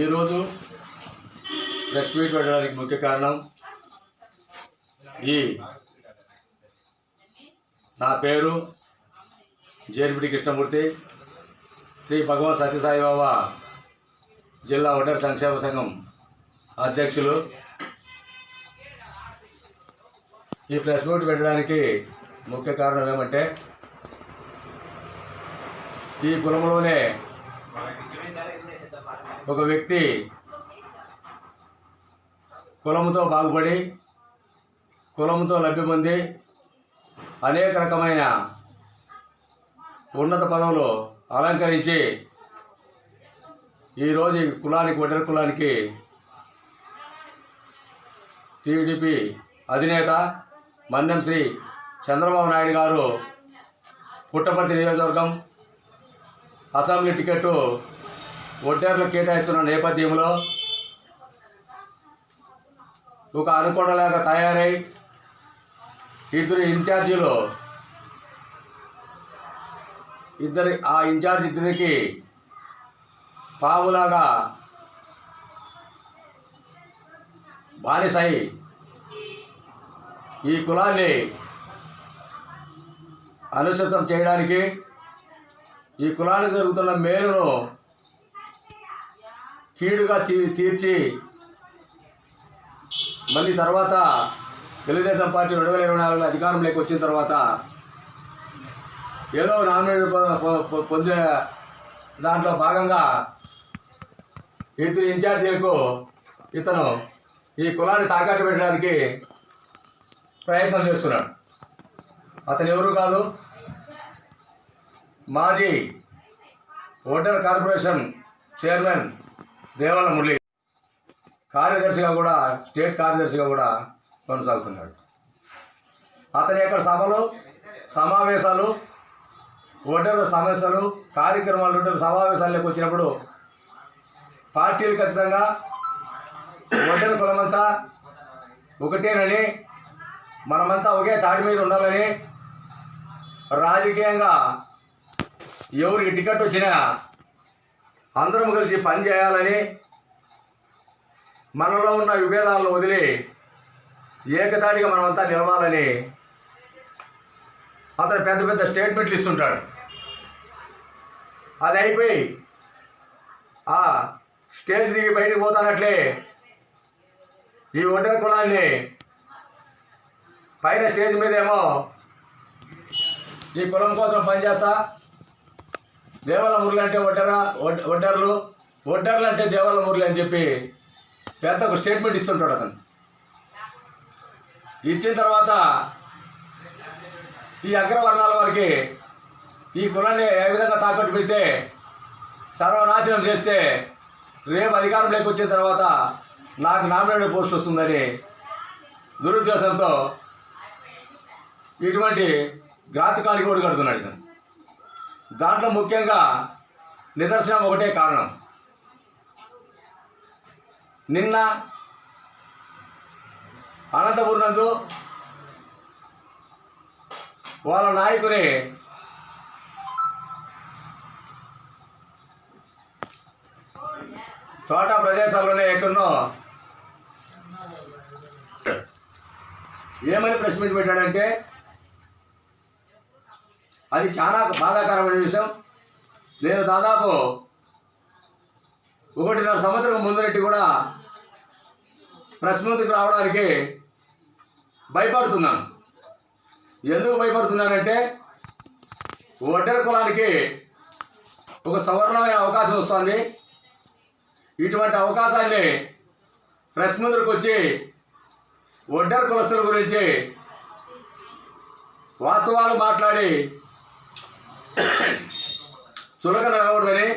ఈరోజు press meet పెట్టడానికి ముఖ్య కారణం ఈ నా పేరు జేర్పిటి కృష్ణమూర్తి శ్రీ భగవాన్ సత్యసాయి బాబా జిల్లా ఒడ్డర్ సంక్షేమ సంఘం అధ్యక్షులు. ఈ ప్రెస్ మీట్ పెట్టడానికి ముఖ్య కారణం ఏమంటే ఈ కులంలోనే ఒక వ్యక్తి కులముతో బాగుపడి కులముతో లబ్ధి పొంది అనేక రకమైన ఉన్నత పదవులు అలంకరించి ఈరోజు కులానికి ఒడ్డర కులానికి టీడీపీ అధినేత మన్యం శ్రీ చంద్రబాబు నాయుడు గారు పుట్టపర్తి నియోజకవర్గం అసెంబ్లీ టికెట్టు ఒడ్డేర్లు కేటాయిస్తున్న నేపథ్యంలో ఒక అనుకోండలాగా తయారై ఇద్దరు ఇన్ఛార్జీలు ఇద్దరి ఆ ఇన్ఛార్జ్ ఇద్దరికి పావులాగా బానిసై ఈ కులాన్ని అనుసృతం చేయడానికి ఈ కులానికి జరుగుతున్న మేలును కీడుగా తీ తీర్చి మళ్ళీ తర్వాత తెలుగుదేశం పార్టీ రెండు వేల ఇరవై నాలుగులో అధికారంలోకి వచ్చిన తర్వాత ఏదో నామినేట్ పొందే దాంట్లో భాగంగా ఇతరు ఇన్ఛార్జీలకు ఇతను ఈ కులాన్ని తాకట్టు పెట్టడానికి ప్రయత్నం చేస్తున్నాడు. అతను ఎవరు కాదు? మాజీ ఓటర్ కార్పొరేషన్ చైర్మన్ దేవాల మురళి కార్యదర్శిగా కూడా స్టేట్ కార్యదర్శిగా కూడా కొనసాగుతున్నాడు. అతని యొక్క సభలు సమావేశాలు ఓటరు సమస్యలు కార్యక్రమాలు ఓటరు సమావేశాల్లోకి వచ్చినప్పుడు పార్టీలు ఖచ్చితంగా ఓటరు కులమంతా ఒకటేనని మనమంతా ఒకే తాటి మీద ఉండాలని రాజకీయంగా ఎవరికి టికెట్ వచ్చినా అందరం కలిసి పని చేయాలని మనలో ఉన్న విభేదాలను వదిలి ఏకతాటిగా మనమంతా నిలవాలని అతను పెద్ద పెద్ద స్టేట్మెంట్లు ఇస్తుంటాడు. అది అయిపోయి ఆ స్టేజ్ దిగి బయటకు పోతానట్లే ఈ ఒడ్డర కులాన్ని పైన స్టేజ్ మీద ఏమో ఈ కులం కోసం పనిచేస్తా దేవాల మురళి అంటే ఒడ్డరా? ఒడ్డర్లు? ఒడ్డర్లు అంటే దేవాల మురళి అని చెప్పి పెద్ద ఒక స్టేట్మెంట్ ఇస్తుంటాడు అతను. ఇచ్చిన తర్వాత ఈ అగ్రవర్ణాల వారికి ఈ కులాన్ని ఏ విధంగా తాకట్టు పెడితే సర్వనాశనం చేస్తే రేపు అధికారంలోకి వచ్చిన తర్వాత నాకు నామినేటెడ్ పోస్ట్ వస్తుందని దురుద్దేశంతో ఇటువంటి గ్రాతకానికి కూడా కడుతున్నాడు ఇతను. దాంట్లో ముఖ్యంగా నిదర్శనం ఒకటే కారణం. నిన్న అనంతపురం నందు వాళ్ళ నాయకుని తోట ప్రదేశాల్లోనే ఎక్కడో ఏమని ప్రెస్ పెట్టాడంటే అది చాలా బాధాకరమైన విషయం. నేను దాదాపు ఒకటిన్నర సంవత్సరం ముందరెట్టి కూడా ప్రెస్ రావడానికి భయపడుతున్నాను. ఎందుకు భయపడుతున్నానంటే ఒడ్డర కులానికి ఒక సవర్ణమైన అవకాశం వస్తుంది. ఇటువంటి అవకాశాన్ని ప్రెస్ ముందరకు వచ్చి ఒడ్డెర కులస్తుల గురించి వాస్తవాలు మాట్లాడి చులకన ఇవ్వకూడదని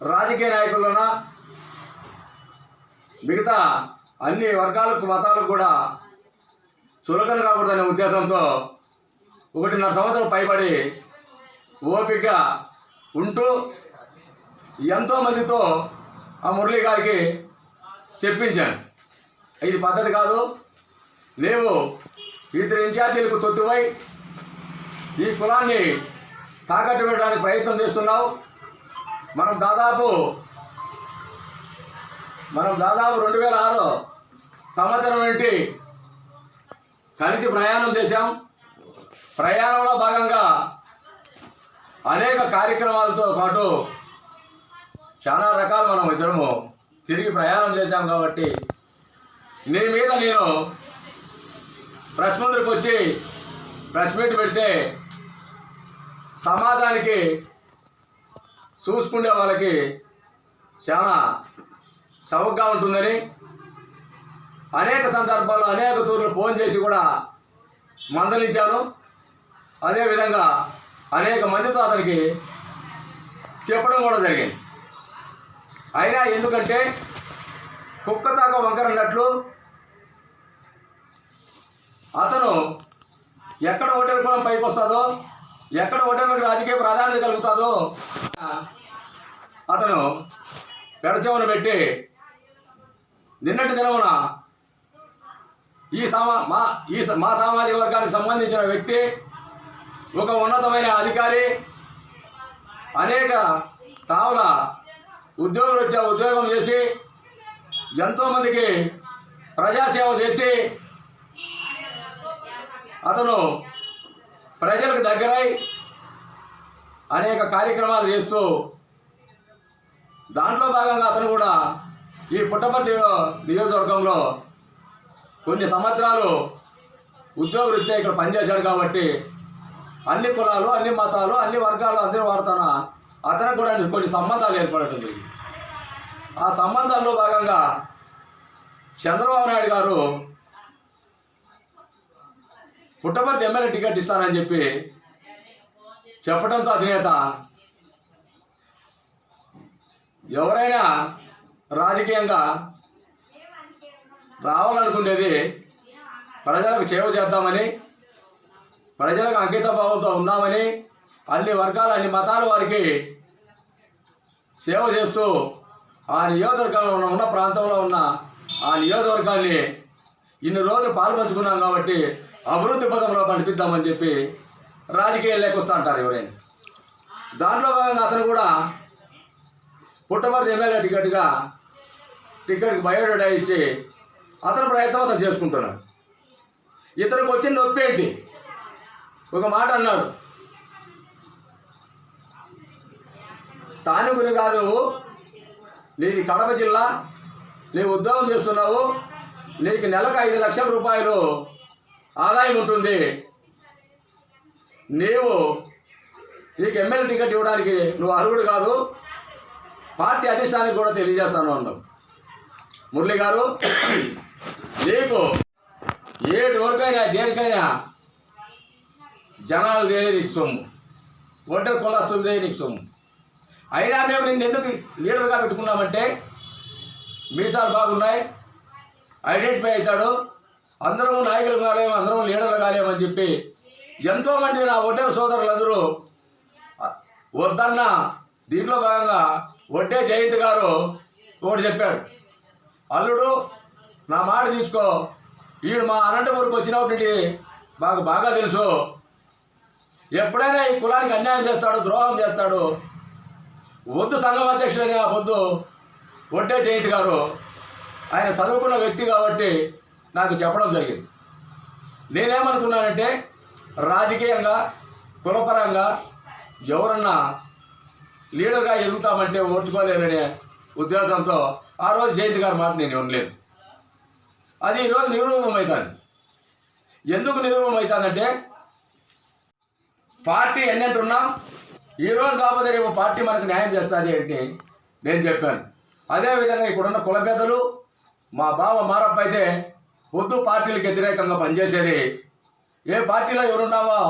రాజకీయ నాయకుల్లోన మిగతా అన్ని వర్గాలకు మతాలకు కూడా చులకన కాకూడదనే ఉద్దేశంతో ఒకటిన్నర సంవత్సరం పైబడి ఓపికగా ఉంటూ ఎంతోమందితో ఆ మురళి గారికి చెప్పించాను. ఇది పద్ధతి కాదు. లేవు ఇతర ఇన్ఛార్జీలకు తొత్తుపై ఈ కులాన్ని తాకట్టు పెట్టడానికి ప్రయత్నం చేస్తున్నావు. మనం దాదాపు మనం దాదాపు రెండు వేల ఆరు సంవత్సరం ఏంటి కలిసి ప్రయాణం చేశాం. ప్రయాణంలో భాగంగా అనేక కార్యక్రమాలతో పాటు చాలా రకాలు మనం ఇద్దరము తిరిగి ప్రయాణం చేశాం కాబట్టి నీ మీద నేను ప్రెస్ ముందుకు వచ్చి ప్రెస్ మీట్ పెడితే సమాజానికి చూసుకునే వాళ్ళకి చాలా చౌకగా ఉంటుందని అనేక సందర్భాల్లో అనేక తూర్లు ఫోన్ చేసి కూడా మందలించాను. అదేవిధంగా అనేక మందితో అతనికి చెప్పడం కూడా జరిగింది. అయినా ఎందుకంటే కుక్క తాక వంకరన్నట్లు అతను ఎక్కడ హోటల్ కులం పైకి వస్తుందో ఎక్కడ ఓటర్లకు రాజకీయ ప్రాధాన్యత కలుగుతుందో. అతను పెడచెవున పెట్టి నిన్నటి దినమున ఈ సమా మా ఈ మా సామాజిక వర్గానికి సంబంధించిన వ్యక్తి ఒక ఉన్నతమైన అధికారి అనేక తావుల ఉద్యోగరీత్యా ఉద్యోగం చేసి ఎంతోమందికి ప్రజాసేవ చేసి అతను ప్రజలకు దగ్గరై అనేక కార్యక్రమాలు చేస్తూ దాంట్లో భాగంగా అతను కూడా ఈ పుట్టపర్తి నియోజకవర్గంలో కొన్ని సంవత్సరాలు ఉద్యోగరీత్యా ఇక్కడ పనిచేశాడు కాబట్టి అన్ని కులాలు అన్ని మతాలు అన్ని వర్గాలు అందరూ వాడుతున్న అతనికి కూడా కొన్ని సంబంధాలు ఏర్పడుతుంది. ఆ సంబంధాల్లో భాగంగా చంద్రబాబు నాయుడు గారు పుట్టపర్తి ఎమ్మెల్యే టికెట్ ఇస్తానని చెప్పి చెప్పడంతో అధినేత ఎవరైనా రాజకీయంగా రావాలనుకునేది ప్రజలకు సేవ చేద్దామని ప్రజలకు అంకిత భావంతో ఉందామని అన్ని వర్గాలు అన్ని మతాల వారికి సేవ చేస్తూ ఆ నియోజకవర్గంలో ఉన్న ఉన్న ప్రాంతంలో ఉన్న ఆ నియోజకవర్గాన్ని ఇన్ని రోజులు పాల్పంచుకున్నాం కాబట్టి అభివృద్ధి పథంలో పంపిద్దామని చెప్పి రాజకీయాలు లేకొస్తా అంటారు ఎవరైనా. దాంట్లో భాగంగా అతను కూడా పుట్టమర్తి ఎమ్మెల్యే టికెట్గా టికెట్కి బయోడేటా ఇచ్చి అతని ప్రయత్నం అతను చేసుకుంటున్నాడు. ఇతనికి వచ్చిన నొప్పి ఏంటి? ఒక మాట అన్నాడు. స్థానికుని కాదు నువ్వు నీది కడప జిల్లా నీవు ఉద్యోగం చేస్తున్నావు నీకు నెలకు ఐదు లక్షల రూపాయలు ఆదాయం ఉంటుంది. నీవు నీకు ఎమ్మెల్యే టికెట్ ఇవ్వడానికి నువ్వు అర్హుడు కాదు. పార్టీ అధిష్టానికి కూడా తెలియజేస్తాను అందం మురళి గారు నీకు ఏటి వరకైనా దేనికైనా జనాలు దేని నీకు సొమ్ము. ఒంటరి కులస్తులు నీకు సొమ్ము. అయినా మేము నిన్ను ఎందుకు లీడర్గా పెట్టుకున్నామంటే మీసాలు బాగున్నాయి. ఐడెంటిఫై అవుతాడు. అందరము నాయకులు కాలేము అందరం లీడర్లు కాలేమని చెప్పి ఎంతోమంది నా ఒడ్డే సోదరులందరూ వద్దన్న దీంట్లో భాగంగా వడ్డే జయంత్ గారు ఒకటి చెప్పాడు. అల్లుడు నా మాట తీసుకో. వీడు మా అనంతపురంకి వచ్చినప్పటి మాకు బాగా తెలుసు. ఎప్పుడైనా ఈ కులానికి అన్యాయం చేస్తాడు ద్రోహం చేస్తాడు. వద్దు సంఘం అధ్యక్షుడని ఆ పొద్దు వడ్డే జయంత్ గారు ఆయన చదువుకున్న వ్యక్తి కాబట్టి నాకు చెప్పడం జరిగింది. నేనేమనుకున్నానంటే రాజకీయంగా కులపరంగా ఎవరన్నా లీడర్గా ఎదుగుతామంటే ఓర్చుకోలేరనే ఉద్దేశంతో ఆ రోజు జయంతి గారి మాట నేను ఉండలేదు అది ఈరోజు నిరూపమవుతుంది ఎందుకు నిరూపమవుతుందంటే పార్టీ ఎన్నంటున్నాం ఈరోజు కాకపోతే రేపు పార్టీ మనకు న్యాయం చేస్తుంది అని నేను చెప్పాను. అదేవిధంగా ఇక్కడున్న కులపేదలు మా బావ మారప్ప అయితే వద్దు పార్టీలకు వ్యతిరేకంగా పనిచేసేది. ఏ పార్టీలో ఎవరున్నామో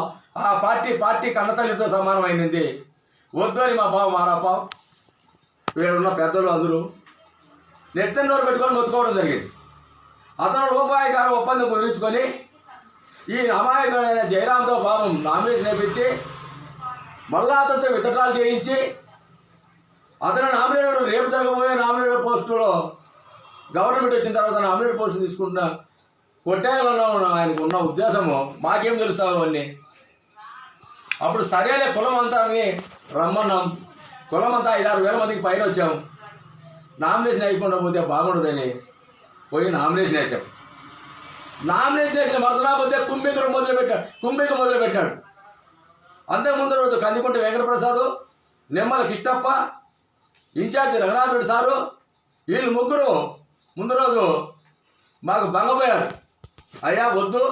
ఆ పార్టీ పార్టీ కన్నతల్లితో సమానమైనది వద్దు అని మా బావ మారాప. వీడున్న పెద్దలు అందరూ నెత్తని నోరు పెట్టుకొని మొత్తుకోవడం జరిగింది. అతను రూపాయికార ఒప్పందం కుదుర్చుకొని ఈ అమాయకుడైన జయరామ్తో పాపం నామినేషన్ వేయించి మళ్ళా అతనితో వితడ్రాలు చేయించి అతను నామినేటెడ్ రేపు జరగబోయే నామినేటెడ్ పోస్టులో గవర్నమెంట్ వచ్చిన తర్వాత నామినేటెడ్ పోస్ట్ తీసుకుంటున్నా. కొట్టేయాలన్న ఆయనకు ఉన్న ఉద్దేశము మాకేం తెలుస్తావు అవన్నీ? అప్పుడు సరేలే కులం అంతా అని రమ్మన్నాం. కులం అంతా ఐదారు వేల మందికి పైన వచ్చాం. నామినేషన్ అయిపోకుండా పోతే బాగుండదని పోయి నామినేషన్ వేసాం నామినేషన్ వేసిన మరుసరాపోతే కుంభికలు మొదలు పెట్టాడు కుంభిక మొదలు పెట్టాడు అంతకుముందు రోజు కందికుంట వెంకటప్రసాదు నిమ్మల కిష్టప్ప ఇన్ఛార్జి రంగనాథుడు సారు వీళ్ళు ముగ్గురు ముందు రోజు మాకు భంగపోయారు. అయ్యా వద్దు.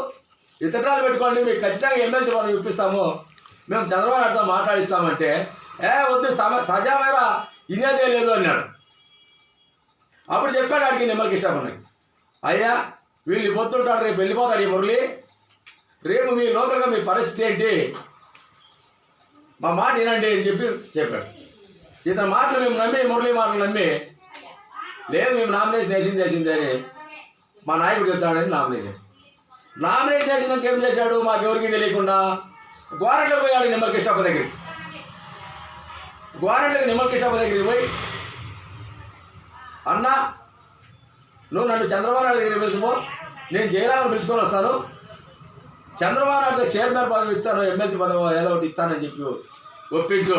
ఇతరాలు పెట్టుకోండి మీకు ఖచ్చితంగా ఎమ్మెల్సీ పదవి ఇప్పిస్తాము. మేము చంద్రబాబు నాయుడుతో మాట్లాడిస్తామంటే ఏ వద్దు సమ సజామేరా ఇదేదే లేదు అన్నాడు. అప్పుడు చెప్పాడు ఆడికి నిమ్మలకి ఇష్టపడినాయి అయ్యా వీళ్ళు పొత్తుంటాడు రేపు వెళ్ళిపోతాడు ఈ మురళి. రేపు మీ లోకల్గా మీ పరిస్థితి ఏంటి? మా మాట వినండి అని చెప్పి చెప్పాడు. ఇతని మాటలు మేము నమ్మి మురళి మాటలు నమ్మి లేదు మేము నామినేషన్ వేసింది వేసింది అని మా నాయకుడు చెప్తాడని నామినేషన్. నామినేట్ వేసినాక ఏం చేశాడు? మాకు ఎవరికి తెలియకుండా గోరంట్లకు పోయాడు నిమ్మల కృష్ణప్ప దగ్గరికి. గోరంట్లకు నిమ్మల కృష్ణప్ప దగ్గరికి పోయి అన్నా నువ్వు నన్ను చంద్రబాబు నాయుడు దగ్గర పిలుచుకో. నేను జయరామని పిలుచుకొని వస్తాను. చంద్రబాబు నాయుడు చైర్మన్ పదవి ఇస్తాను ఎమ్మెల్సీ పదవి ఏదో ఒకటి ఇస్తానని చెప్పి ఒప్పించు.